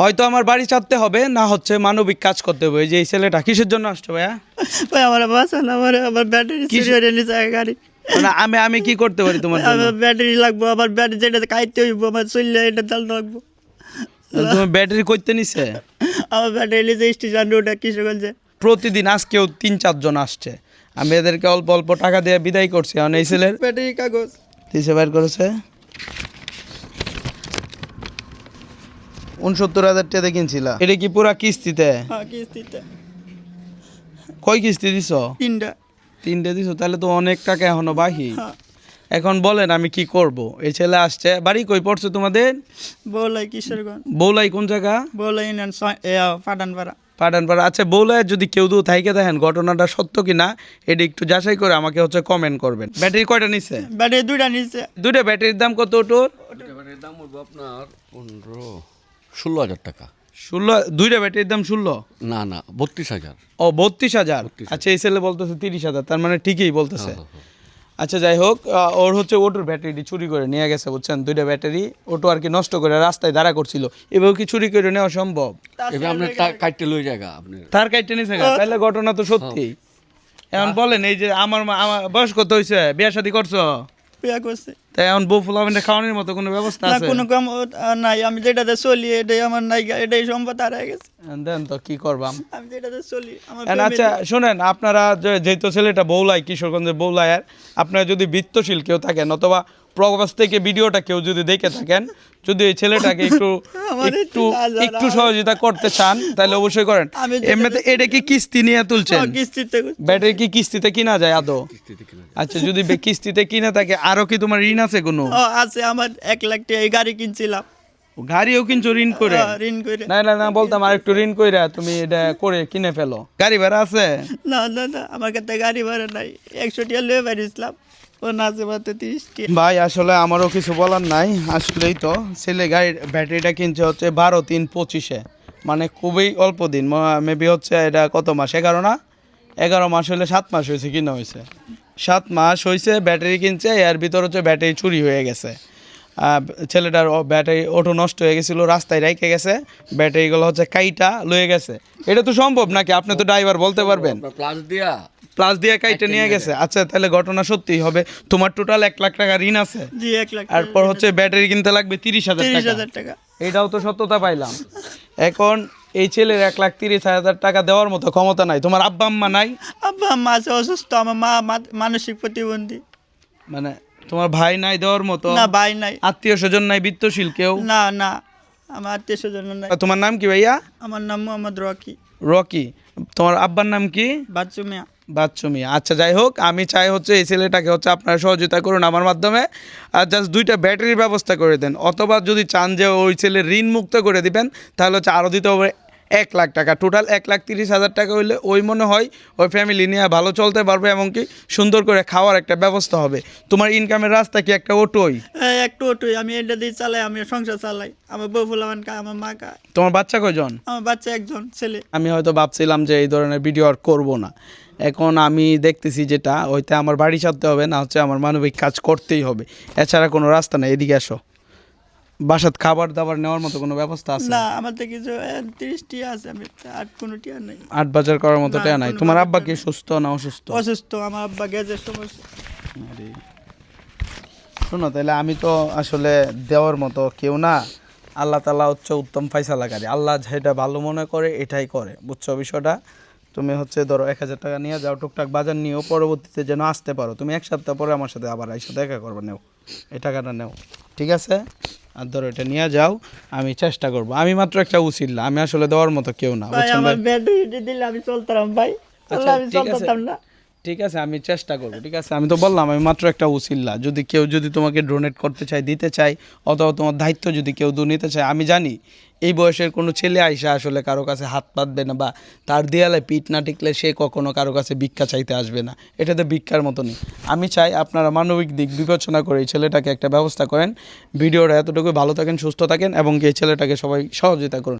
হয়তো আমার বাড়ি চাপতে হবে না হচ্ছে মানবিক কাজ করতে হবে। এই যে এই ছেলেটা কিসের জন্য আসছে ভাইয়া? ভাই আমার বাঁচান আমার আমার ব্যাটারি কি- চুরি হয়ে নিছে গাড়ি মানে আমি আমি কি করতে পারি তোমার জন্য? আমার ব্যাটারি লাগবো আমার ব্যাটারি যেটা কাইতে হইব আমার চললে এটা চাল লাগবো। তুমি ব্যাটারি করতে নিছে? আমার ব্যাটারি নিচে স্টেশন রোডে কিশোরগঞ্জে প্রতিদিন আজকেও তিন চারজন আসছে। আমি এদেরকে অল্প অল্প টাকা দিয়ে বিদায় করছি। কারণ এই ছেলের ব্যাটারি কাগজ। তিসে বের করেছে। উনসত্তর হাজার টাকা কিনছিল। এটা কি পুরা কিস্তিতে? হ্যাঁ কিস্তিতে। কয় কিস্তি দিছ? তিনটা। তিনটে দিছো তাহলে তো অনেক টাকা এখনও বাকি। হ্যাঁ। এখন বলেন আমি কি করব। এই ছেলে আসছে। বাড়ি কই পড়ছে তোমাদের? বলাই কিশোরগঞ্জ। বৌলাই কোন জায়গা? বলাই ফাটানপাড়া। পাঠানপাড়া আচ্ছা বৌলাই যদি কেউ দু থাইকে দেখেন ঘটনাটা সত্য কিনা এটা একটু যাচাই করে আমাকে হচ্ছে কমেন্ট করবেন। ব্যাটারি কয়টা নিছে? ব্যাটারি দুইটা নিচে দুইটা ব্যাটারির দাম কত ওটোর? এবারের দাম উঠবে আপনার পনেরো। ষোলো হাজার টাকা। ষোলো দুইটা ব্যাটারির দাম ষোলো? না না বত্রিশ হাজার। ও বত্রিশ হাজার? আচ্ছা এই ছেলে বলতেছে তিরিশ হাজার তার মানে ঠিকই বলতেছে। আচ্ছা যাই হোক ওর হচ্ছে ওটোর ব্যাটারিটি চুরি করে নিয়ে গেছে বুঝছেন? দুইটা ব্যাটারি ওটো আর কি নষ্ট করে রাস্তায় দাঁড়া করছিল। এভাবে কি চুরি করে নেওয়া সম্ভব? আপনার কাটতে লই জায়গা আপনি। তার কাইটে নিছে গা, তাহলে ঘটনা তো সত্যি। এখন বলেন এই যে আমার মা- আমার বয়স কত হয়েছে বিয়া শাদী করছ? বিয়া করছে। তাই এখন বউ খাওয়ানোর মতো কোনো ব্যবস্থা আছে? কোনো কাম নাই আমি যেটাতে চলি এটাই আমার নাই এটাই সম্পদ হারিয়ে গেছে। দেন তো কি করবাম আমি যেটাতে চলি আচ্ছা শোনেন আপনারা যেহেতু ছেলেটা বৌলাই কিশোরগঞ্জের আপনারা যদি বৃত্তশীল কেউ থাকেন অথবা প্রবাস থেকে ভিডিওটা কেউ যদি দেখে থাকেন যদি এই ছেলেটাকে একটু একটু একটু সহযোগিতা করতে চান তাহলে অবশ্যই করেন। এমনিতে এটা কি কিস্তি নিয়ে তুলছেন? ব্যাটারি কি কিস্তিতে কিনা যায় আদৌ। আচ্ছা যদি কিস্তিতে কিনে থাকে আরও কি তোমার ঋণ আছে কোনো? আছে আমার এক লাখ টাকা এই গাড়ি কিনছিলাম। গাড়িও কিনছো ঋণ করে? হ্যাঁ, ঋণ করে। না না না বলতাম আর একটু ঋণ কইরা তুমি এটা করে কিনে ফেলো। গাড়ি ভাড়া আছে? না না না আমার কাছে গাড়ি ভাড়া নাই। একশো টাকা লয়ে টাকা। ভাই আসলে আমারও কিছু বলার নাই। আসলেই তো ছেলে গাড়ির ব্যাটারিটা কিনছে হচ্ছে বারো তিন পঁচিশে। মানে খুবই অল্প দিন মেবি হচ্ছে এটা কত মাস? এগারো না? এগারো মাস হলে সাত মাস হয়েছে কিনা হয়েছে। সাত মাস হয়েছে ব্যাটারি কিনছে এর ভিতর হচ্ছে ব্যাটারি চুরি হয়ে গেছে। ছেলেটার ব্যাটারি অটো নষ্ট হয়ে গেছিল রাস্তায় রেখে গেছে ব্যাটারিগুলো হচ্ছে কাইটা লয়ে গেছে। এটা তো সম্ভব নাকি? আপনি তো ড্রাইভার বলতে পারবেন। প্লাস দিয়া। প্লাস দিয়ে কাইটে নিয়ে গেছে। আচ্ছা তাহলে ঘটনা সত্যিই হবে। তোমার টোটাল এক লাখ টাকা ঋণ আছে। জি এক লাখ তারপর হচ্ছে ব্যাটারি কিনতে লাগবে তিরিশ হাজার তিরিশ হাজার টাকা। এটাও তো সত্যতা পাইলাম। এখন এই ছেলের এক লাখ তিরিশ হাজার টাকা দেওয়ার মতো ক্ষমতা নাই। তোমার আব্বা আম্মা নাই? আব্বা আম্মা আছে অসুস্থ আমার মা মানসিক প্রতিবন্ধী। মানে তোমার ভাই নাই দেওয়ার মতো? না ভাই নাই। আত্মীয় স্বজন নাই বিত্তশীল কেউ? না না আমার আত্মীয় স্বজন নাই। তোমার নাম কি ভাইয়া? আমার নাম মোহাম্মদ রকি। রকি। তোমার আব্বার নাম কি? বাচ্চু মিয়া। বাচ্চু মিয়া আচ্ছা যাই হোক আমি চাই হচ্ছে এই ছেলেটাকে হচ্ছে আপনারা সহযোগিতা করুন আমার মাধ্যমে। আর জাস্ট দুইটা ব্যাটারির ব্যবস্থা করে দেন। অথবা যদি চান যে ওই ছেলে ঋণ মুক্ত করে দিবেন তাহলে হচ্ছে আরও দিতে হবে এক লাখ টাকা। টোটাল এক লাখ তিরিশ হাজার টাকা হইলে ওই মনে হয় ওই ফ্যামিলি নিয়ে ভালো চলতে পারবে এমনকি সুন্দর করে খাওয়ার একটা ব্যবস্থা হবে। তোমার ইনকামের রাস্তা কি একটা অটোই? একটু ওটুই আমি এটা দিয়ে চালাই আমি সংসার চালাই। আমার বউ ফুলামান খায় আমার মা খায় তোমার বাচ্চা কয়জন? আমার বাচ্চা একজন ছেলে। আমি হয়তো ভাবছিলাম যে এই ধরনের ভিডিও আর করব না। এখন আমি দেখতেছি যেটা ওইতে আমার বাড়ি ছাড়তে হবে না হচ্ছে আমার মানবিক কাজ করতেই হবে। এছাড়া কোনো রাস্তা নেই এদিকে আসো। বাসাত খাবার দাবার নেওয়ার মতো কোনো ব্যবস্থা আছে? না আমার তো কিছু তিরিশ আছে আমি আর কোনো টিয়া নেই। আট বাজার করার মতো টেয়া নাই। তোমার আব্বা কি সুস্থ না অসুস্থ? অসুস্থ আমার আব্বা গ্যাসের সমস্যা আরে। শোনো তাহলে আমি তো আসলে দেওয়ার মতো কেউ না। আল্লাহ তালা হচ্ছে উত্তম ফাইসালাকারী আল্লাহ যেটা ভালো মনে করে এটাই করে। বুঝছ বিষয়টা? তুমি হচ্ছে ধরো এক হাজার টাকা নিয়ে যাও টুকটাক বাজার নিয়েও পরবর্তীতে যেন আসতে পারো। তুমি এক সপ্তাহ পরে আমার সাথে আবার এসে দেখা করবে নেও। এই টাকাটা নেও। ঠিক আছে? আর ধরো এটা নিয়ে যাও আমি চেষ্টা করব। আমি মাত্র একটা উচিল আমি আসলে দেওয়ার মতো কেউ না ভাই আমার ব্যাটারি দিলে আমি চলতাম ভাই। আচ্ছা, আমি। চলতাম না। ঠিক আছে, আমি চেষ্টা করব, ঠিক আছে? আমি তো বললাম, আমি মাত্র একটা উচিল্লা যদি কেউ যদি তোমাকে ডোনেট করতে চায়, দিতে চাই অথবা তোমার দায়িত্ব যদি কেউ দূর নিতে চায়, আমি জানি এই বয়সের কোনো ছেলে আইসা আসলে কারও কাছে হাত পাতবে না বা তার দেয়ালে পিঠ না টিকলে সে কখনো কারও কাছে ভিক্ষা চাইতে আসবে না। এটা তো ভিক্ষার মতো নেই। আমি চাই আপনারা মানবিক দিক বিবেচনা করে এই ছেলেটাকে একটা ব্যবস্থা করেন। ভিডিওটা এতটুকু ভালো থাকেন, সুস্থ থাকেন এবং এই ছেলেটাকে সবাই সহযোগিতা করুন।